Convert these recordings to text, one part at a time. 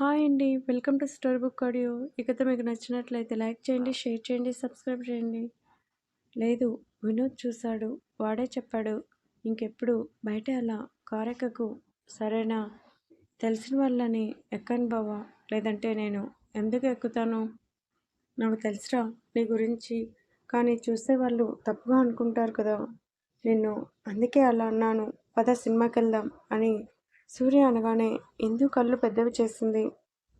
Hi అండి. Welcome to story book audio. ఇకతో మీకు నచ్చినట్లయితే లైక్ చేయండి షేర్ చేయండి సబ్స్క్రైబ్ చేయండి. లేదు వినోద్ చూశాడు వాడే చెప్పాడు. ఇంకెప్పుడు బయట అలా కారెక్కకు. సరేనా? తెలిసిన వాళ్ళని ఎక్కను బావా? లేదంటే నేను ఎందుకు ఎక్కుతాను? నాకు తెలుసురా నీ గురించి. కానీ చూసే వాళ్ళు తప్పుగా అనుకుంటారు కదా. నిన్ను అందుకే అలా అన్నాను. పద సినిమాకి వెళ్దాం అని సూర్య అనగానే ఇందు కళ్ళు పెద్దవి చేసింది?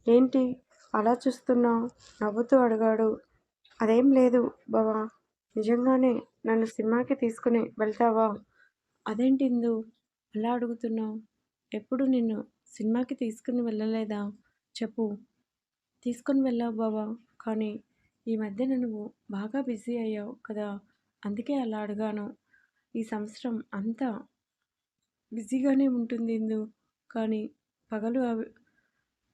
ఏంటి? అలా చూస్తున్నావు నవ్వుతూ అడిగాడు. అదేం లేదు బావా నిజంగానే నన్ను సినిమాకి తీసుకుని వెళ్తావా? అదేంటి ఇందు? అలా అడుగుతున్నావు. ఎప్పుడు నిన్ను సినిమాకి తీసుకుని వెళ్ళలేదా? చెప్పు. తీసుకొని వెళ్ళావు బావా కానీ ఈ మధ్య నువ్వు బాగా బిజీ అయ్యావు కదా అందుకే అలా అడిగాను. ఈ సంవత్సరం అంతా బిజీగానే ఉంటుంది ఇందు. కానీ పగలు అవి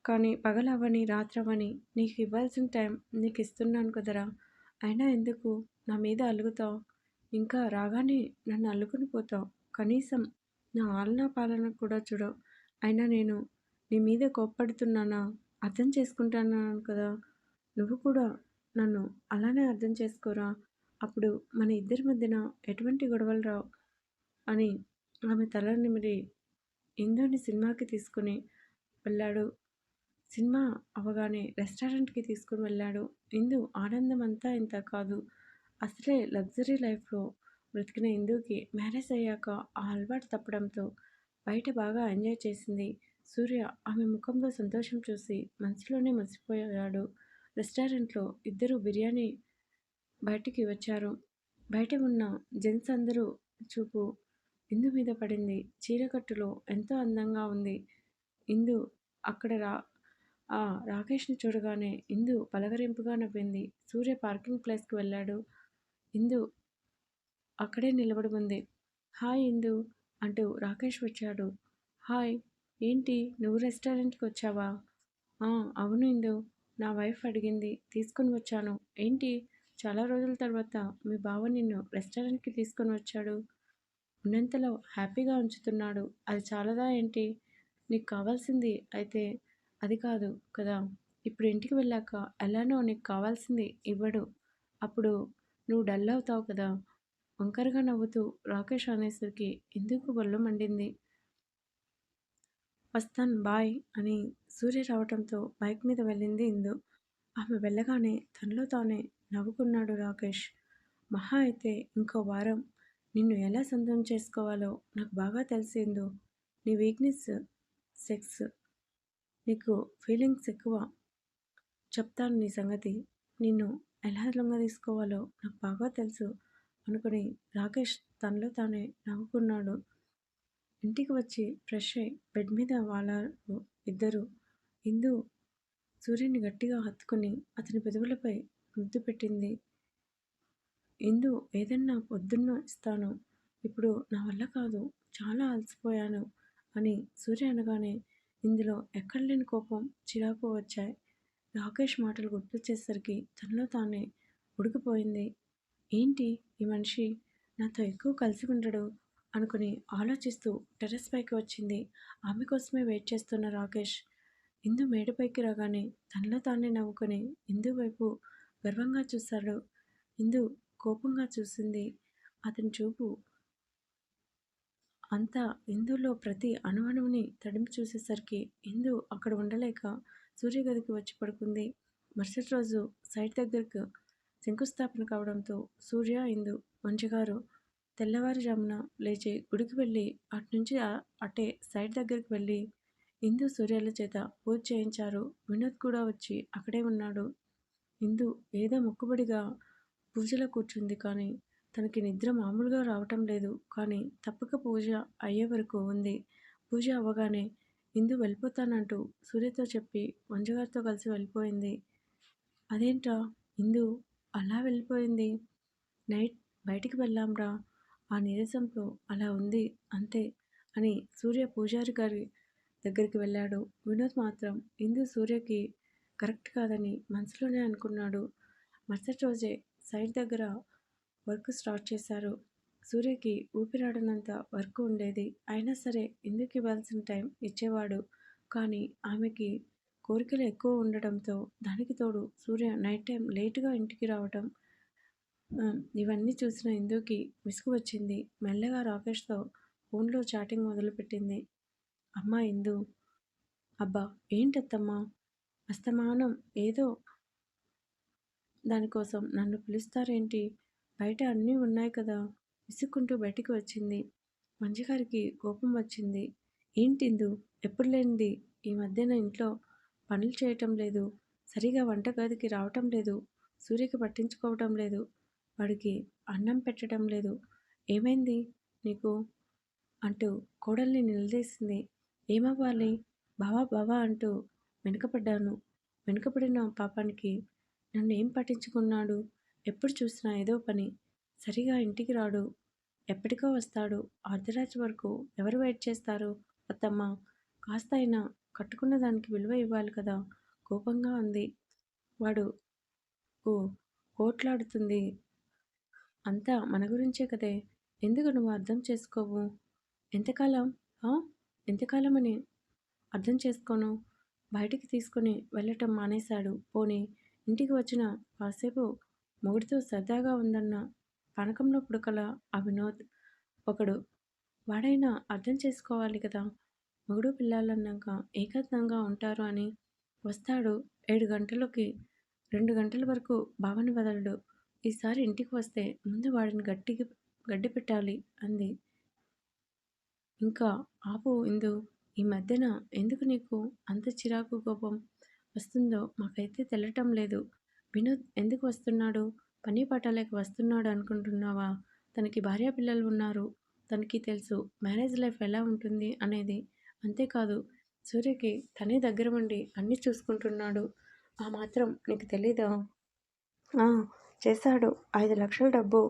కానీ పగలవని రాత్రవని నీకు ఇవ్వాల్సిన టైం నీకు ఇస్తున్నాను కదరా. అయినా ఎందుకు? నా మీద అలుగుతావు. ఇంకా రాగానే నన్ను అల్లుకుని పోతావు. కనీసం నా ఆలనా పాలన కూడా చూడవు. అయినా నేను నీ మీద కోప్పడుతున్నానా? అర్థం చేసుకుంటున్నాను కదా? నువ్వు కూడా నన్ను అలానే అర్థం చేసుకోరా? అప్పుడు మన ఇద్దరి మధ్యన ఎటువంటి గొడవలు రావు అని ఆమె తల నిమిరి ఇంద్రుని సినిమాకి తీసుకుని వెళ్ళాడు. సినిమా అవగానే రెస్టారెంట్కి తీసుకుని వెళ్ళాడు. ఇందు ఆనందం అంతా ఇంత కాదు. అసలే లగ్జరీ లైఫ్లో బ్రతికిన ఇందుకి మ్యారేజ్ అయ్యాక ఆ అలవాటు తప్పడంతో బయట బాగా ఎంజాయ్ చేసింది సూర్య. ఆమె ముఖంలో సంతోషం చూసి మనసులోనే మర్చిపోయాడు. రెస్టారెంట్లో ఇద్దరు బిర్యానీ బయటికి వచ్చారు. బయట ఉన్న జెంట్స్ అందరూ చూపు ఇందు మీద పడింది. చీరకట్టులో ఎంతో అందంగా ఉంది. ఇందు అక్కడ రా ఆ రాకేష్ని చూడగానే ఇందు పలకరింపుగా నవ్వింది. సూర్య పార్కింగ్ ప్లేస్కి వెళ్ళాడు. ఇందు అక్కడే నిలబడి ఉంది. హాయ్ ఇందు అంటూ రాకేష్ వచ్చాడు. హాయ్ ఏంటి నువ్వు రెస్టారెంట్కి వచ్చావా? అవును ఇందు నా వైఫ్ అడిగింది. తీసుకొని వచ్చాను. ఏంటి? చాలా రోజుల తర్వాత మీ బావ నిన్ను రెస్టారెంట్కి తీసుకొని వచ్చాడు. ఉన్నంతలో హ్యాపీగా ఉంచుతున్నాడు. అది చాలదా ఏంటి? నీకు కావాల్సింది అయితే అది కాదు కదా. ఇప్పుడు ఇంటికి వెళ్ళాక ఎలానో నీకు కావాల్సింది ఇవ్వడు. అప్పుడు నువ్వు డల్ అవుతావు కదా. వంకరగా నవ్వుతూ రాకేష్ అనేసరికి ఎందుకు బొల్ల మండింది? వస్తాను బాయ్ అని సూర్య రావటంతో బైక్ మీద వెళ్ళింది ఇందు. ఆమె వెళ్ళగానే తనలో తానే నవ్వుకున్నాడు రాకేష్. మహా అయితే ఇంకో వారం నిన్ను ఎలా సొంతం చేసుకోవాలో నాకు బాగా తెలిసిందో. నీ వీక్నెస్ సెక్స్ నీకు ఫీలింగ్స్ ఎక్కువ. చెప్తాను నీ సంగతి. నిన్ను ఎలా లొంగ తీసుకోవాలో నాకు బాగా తెలుసు అనుకుని రాకేష్ తనలో తానే నవ్వుకున్నాడు. ఇంటికి వచ్చి ఫ్రెష్ అయి బెడ్ మీద వాళ్ళారు ఇద్దరు ఇందు సూర్యుని గట్టిగా హత్తుకుని అతని పెదవులపై ముద్దు పెట్టింది. ఇందు ఏదన్నా పొద్దున్న ఇస్తాను. ఇప్పుడు నా వల్ల కాదు చాలా అలసిపోయాను అని సూర్య అనగానే ఇందులో ఎక్కడలేని కోపం చిరాకు వచ్చాయి. రాకేష్ మాటలు గుర్తొచ్చేసరికి తనలో తానే ఉడికిపోయింది. ఏంటి ఈ మనిషి? నాతో ఎక్కువ కలిసి ఉండడు అనుకుని ఆలోచిస్తూ టెర్రస్ పైకి వచ్చింది. ఆమె కోసమే వెయిట్ చేస్తున్న రాకేష్. ఇందు మేడపైకి రాగానే తనలో తానే నవ్వుకొని ఇందు వైపు గర్వంగా చూశాడు. ఇందు కోపంగా చూసింది. అతని చూపు అంతా ఇందులో ప్రతి అణువణువుని తడిమి చూసేసరికి ఇందు అక్కడ ఉండలేక సూర్య గదికి వచ్చి పడుకుంది. మరుసటి రోజు సైట్ దగ్గరకు శంకుస్థాపన కావడంతో సూర్య ఇందు మంచిగారు తెల్లవారుజామున లేచి గుడికి వెళ్ళి అటు నుంచి అటే సైట్ దగ్గరికి వెళ్ళి ఇందు సూర్యాల చేత పూజ చేయించారు. వినోద్ కూడా వచ్చి అక్కడే ఉన్నాడు. ఇందు ఏదో మొక్కుబడిగా పూజలో కూర్చుంది కానీ తనకి నిద్ర మామూలుగా రావటం లేదు. కానీ తప్పక పూజ అయ్యే వరకు ఉంది. పూజ అవ్వగానే ఇందు వెళ్ళిపోతానంటూ సూర్యతో చెప్పి మంజుగారితో కలిసి వెళ్ళిపోయింది. అదేంటా ఇందు అలా వెళ్ళిపోయింది. నైట్ బయటికి వెళ్ళాంరా. ఆ నీరసంతో అలా ఉంది అంతే అని సూర్య పూజారి గారి దగ్గరికి వెళ్ళాడు. వినోద్ మాత్రం ఇందు సూర్యకి కరెక్ట్ కాదని మనసులోనే అనుకున్నాడు. మరుసటి రోజే సైట్ దగ్గర వర్క్ స్టార్ట్ చేశారు. సూర్యకి ఊపిరాడనంత వర్క్ ఉండేది. అయినా సరే ఇందుకు ఇవ్వాల్సిన టైం ఇచ్చేవాడు? కానీ ఆమెకి కోరికలు ఎక్కువ ఉండడంతో దానికి తోడు సూర్య నైట్ టైం లేటుగా ఇంటికి రావటం ఇవన్నీ చూసిన ఇందుకి విసుగు వచ్చింది. మెల్లగా రాకేష్తో ఫోన్లో చాటింగ్ మొదలుపెట్టింది. అమ్మా ఇందు. అబ్బా ఏంటత్తమ్మా? అస్తమానం ఏదో దానికోసం నన్ను పిలుస్తారేంటి? బయట అన్నీ ఉన్నాయి కదా! విసుక్కుంటూ బయటికి వచ్చింది. మంచిగారికి కోపం వచ్చింది. ఏంటిందు ఎప్పుడు లేనిది? ఈ మధ్యన ఇంట్లో పనులు చేయటం లేదు. సరిగా వంటగదికి రావటం లేదు. సూర్యకి పట్టించుకోవటం లేదు. వాడికి అన్నం పెట్టడం లేదు. ఏమైంది? నీకు? అంటూ కోడల్ని నిలదీసింది. ఏమవ్వాలి? బావా బావా అంటూ వెనుకపడ్డాను వెనుకపడిన పాపానికి నన్ను ఏం పట్టించుకున్నాడు? ఎప్పుడు చూసినా ఏదో పని. సరిగా ఇంటికి రాడు. ఎప్పటికో వస్తాడు. అర్ధరాత్రి వరకు ఎవరు వెయిట్ చేస్తారు? అత్తమ్మ కాస్త అయినా కట్టుకున్న దానికి విలువ ఇవ్వాలి కదా? కోపంగా ఉంది వాడు ఓ కోట్లాడుతుంది. అంతా మన గురించే కదే. ఎందుకు నువ్వు అర్థం చేసుకోవు? ఎంతకాలం? ఎంతకాలం అని అర్థం చేసుకోను. బయటికి తీసుకుని వెళ్ళటం మానేశాడు. పోనీ ఇంటికి వచ్చిన కాసేపు మొగుడితో సరదాగా ఉందన్న పనకంలో పుడకల ఆ వినోద్ ఒకడు వాడైనా అర్థం చేసుకోవాలి కదా? మొగుడు పిల్లలన్నాక ఏకాంతంగా ఉంటారు అని వస్తాడు ఏడు గంటలకి. రెండు గంటల వరకు భావన వదలడు. ఈసారి ఇంటికి వస్తే ముందు వాడిని గట్టికి గడ్డి పెట్టాలి అంది. ఇంకా ఆపు ఇందు ఈ మధ్యన ఎందుకు నీకు అంత చిరాకు కోపం? వస్తుందో? మాకైతే తెలటం లేదు. వినోద్ ఎందుకు వస్తున్నాడు? పని పట్టలేక వస్తున్నాడు అనుకుంటున్నావా? తనకి భార్య పిల్లలు ఉన్నారు. తనకి తెలుసు మ్యారేజ్ లైఫ్ ఎలా ఉంటుంది అనేది. అంతేకాదు సూర్యకి తనే దగ్గర ఉండి అన్నీ చూసుకుంటున్నాడు. ఆ మాత్రం నీకు తెలీదా? చేశాడు. ఐదు లక్షల డబ్బు.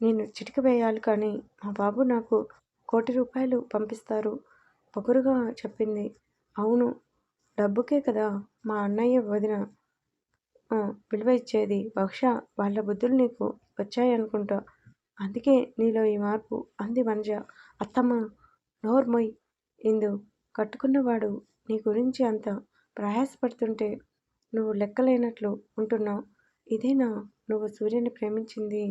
నేను చిటిక వేయాలి కానీ మా బాబు నాకు కోటి రూపాయలు పంపిస్తారు. పొగరుగా చెప్పింది. అవును డబ్బుకే కదా మా అన్నయ్య వదిన. విలువ ఇచ్చేది. బహుశా వాళ్ళ బుద్ధులు నీకు వచ్చాయనుకుంటా. అందుకే నీలో ఈ మార్పు అంది వనజ అత్తమ్మ నోర్మొయ్ ఇందు కట్టుకున్నవాడు నీ గురించి అంత ప్రయాసపడుతుంటే నువ్వు లెక్కలేనట్లు ఉంటున్నావు. ఇదేనా నువ్వు సూర్యుని ప్రేమించింది?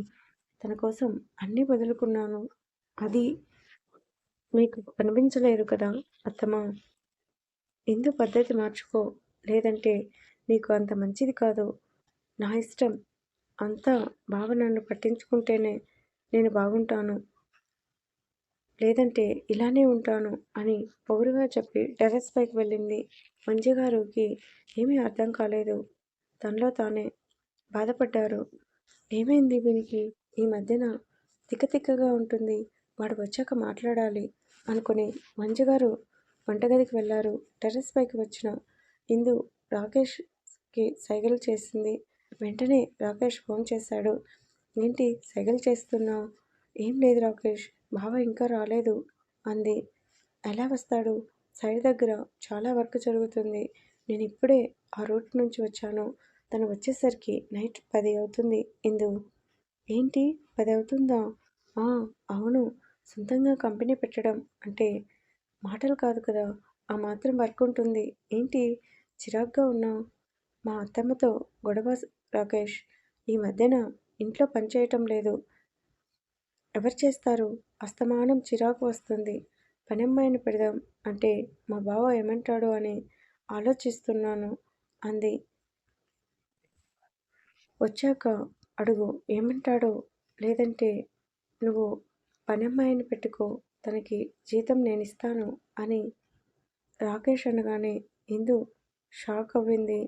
తన కోసం అన్నీ వదులుకున్నాను. అది మీకు కనిపించలేదు కదా అత్తమ్మ. ఎందు పద్ధతి మార్చుకో? లేదంటే నీకు అంత మంచిది కాదు. నా ఇష్టం. అంతా బావ నన్ను పట్టించుకుంటేనే నేను బాగుంటాను లేదంటే ఇలానే ఉంటాను అని పొగరుగా చెప్పి టెర్రస్ పైకి వెళ్ళింది మంజుగారికి ఏమీ అర్థం కాలేదు. తనలో తానే బాధపడ్డారు. ఏమైంది వీనికి? ఈ మధ్యన తిక్కతిక్కగా ఉంటుంది. వాడు వచ్చాక మాట్లాడాలి అనుకుని మంజుగారు వంటగదికి వెళ్ళారు టెర్రస్ పైకి వచ్చిన ఇందు రాకేష్కి సైగలు చేసింది. వెంటనే రాకేష్ ఫోన్ చేశాడు. ఏంటి సైగలు చేస్తున్నావు? ఏం లేదు రాకేష్. బావ ఇంకా రాలేదు అంది. ఎలా వస్తాడు? సైడ్ దగ్గర చాలా వర్క్ జరుగుతుంది. నేను ఇప్పుడే ఆ రూట్ నుంచి వచ్చాను. తను వచ్చేసరికి నైట్ పది అవుతుంది ఇందు. ఏంటి? పది అవుతుందా? అవును. సొంతంగా కంపెనీ పెట్టడం అంటే మాటలు కాదు కదా ఆ మాత్రం వర్క్ ఉంటుంది. ఏంటి? చిరాగ్గా ఉన్నావు? మా అత్తమ్మతో గొడవ రాకేష్ ఈ మధ్యన ఇంట్లో పనిచేయటం లేదు. ఎవరు చేస్తారు? అస్తమానం చిరాకు వస్తుంది. పనమ్మాయిని పెడదాం అంటే మా బావ ఏమంటాడో అని ఆలోచిస్తున్నాను అంది. వచ్చాక అడుగు ఏమంటాడో లేదంటే నువ్వు పనమ్మాయిని పెట్టుకో తనకి జీతం నేను ఇస్తాను అని రాకేష్ అనగానే ఇందు షాక్ అవ్వింది.